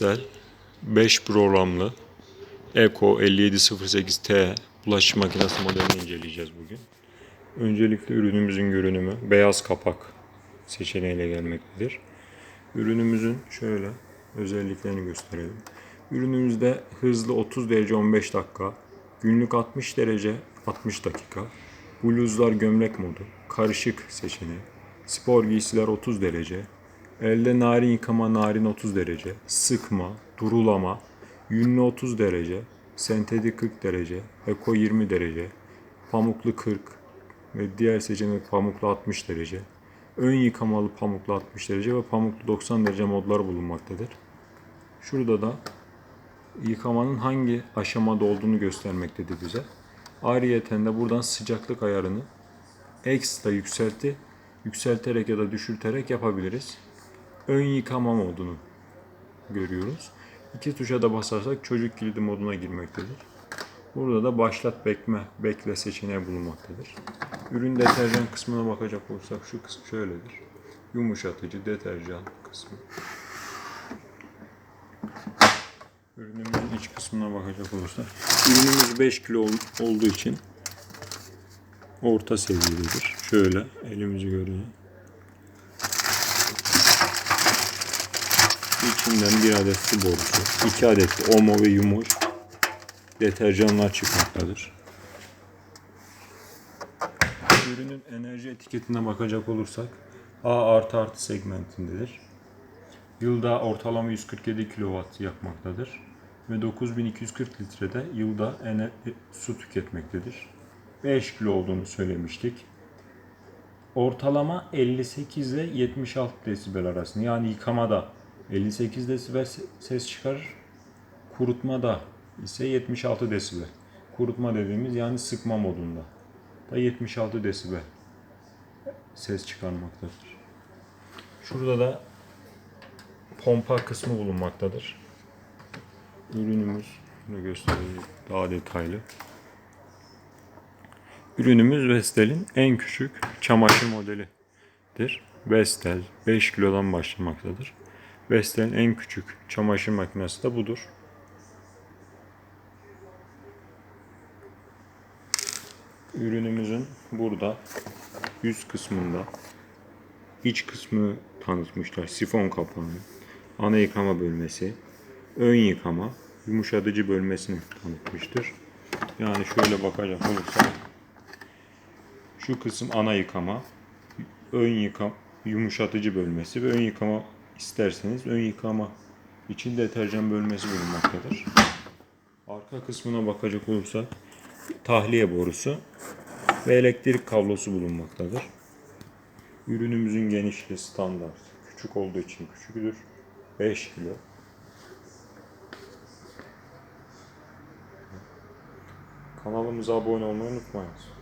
Vestel 5 programlı Eco 5708T bulaşık makinesi modelini inceleyeceğiz bugün. Öncelikle ürünümüzün görünümü beyaz kapak seçeneğiyle gelmektedir. Ürünümüzün şöyle özelliklerini gösterelim. Ürünümüzde hızlı 30 derece 15 dakika, günlük 60 derece 60 dakika, bluzlar gömlek modu, karışık seçeneği, spor giysiler 30 derece, elde narin yıkama narin 30 derece, sıkma, durulama, yünlü 30 derece, sentetik 40 derece, eko 20 derece, pamuklu 40 ve diğer seçenek pamuklu 60 derece, ön yıkamalı pamuklu 60 derece ve pamuklu 90 derece modlar bulunmaktadır. Şurada da yıkamanın hangi aşamada olduğunu göstermektedir bize. Ayrıyeten de buradan sıcaklık ayarını ekstra yükselti, yükselterek ya da düşürterek yapabiliriz. Ön yıkama modunu görüyoruz. İki tuşa da basarsak çocuk kilidi moduna girmektedir. Burada da başlat bekme, bekle seçeneği bulunmaktadır. Ürün deterjan kısmına bakacak olursak şu kısım şöyledir. Yumuşatıcı deterjan kısmı. Ürünümüzün iç kısmına bakacak olursak. Ürünümüz 5 kilo ol- olduğu için orta seviyededir. Şöyle elimizi görüyor. İçinden bir adet su borusu, iki adet de Omo ve Yumuş deterjanlar çıkmaktadır. Ürünün enerji etiketine bakacak olursak A artı artı segmentindedir. Yılda ortalama 147 kW yakmaktadır ve 9240 litrede yılda ener- su tüketmektedir. 5 kilo olduğunu söylemiştik. Ortalama 58 ile 76 desibel arasında yani yıkamada 58 desibel se- ses çıkarır. Kurutmada ise 76 desibel. Kurutma dediğimiz yani sıkma modunda da 76 desibel ses çıkarmaktadır. Şurada da pompa kısmı bulunmaktadır. Ürünümüz bunu göstereyim daha detaylı. Ürünümüz Vestel'in en küçük çamaşır modelidir. Vestel 5 kilodan başlamaktadır. Vestel'in en küçük çamaşır makinesi de budur. Ürünümüzün burada yüz kısmında iç kısmı tanıtmışlar. Sifon kapağı, ana yıkama bölmesi, ön yıkama, yumuşatıcı bölmesini tanıtmıştır. Yani şöyle bakacak olursak şu kısım ana yıkama, ön yıkama, yumuşatıcı bölmesi ve ön yıkama isterseniz ön yıkama için deterjan bölmesi bulunmaktadır. Arka kısmına bakacak olursak tahliye borusu ve elektrik kablosu bulunmaktadır. Ürünümüzün genişliği standart. Küçük olduğu için küçüktür. 5 kilo. Kanalımıza abone olmayı unutmayınız.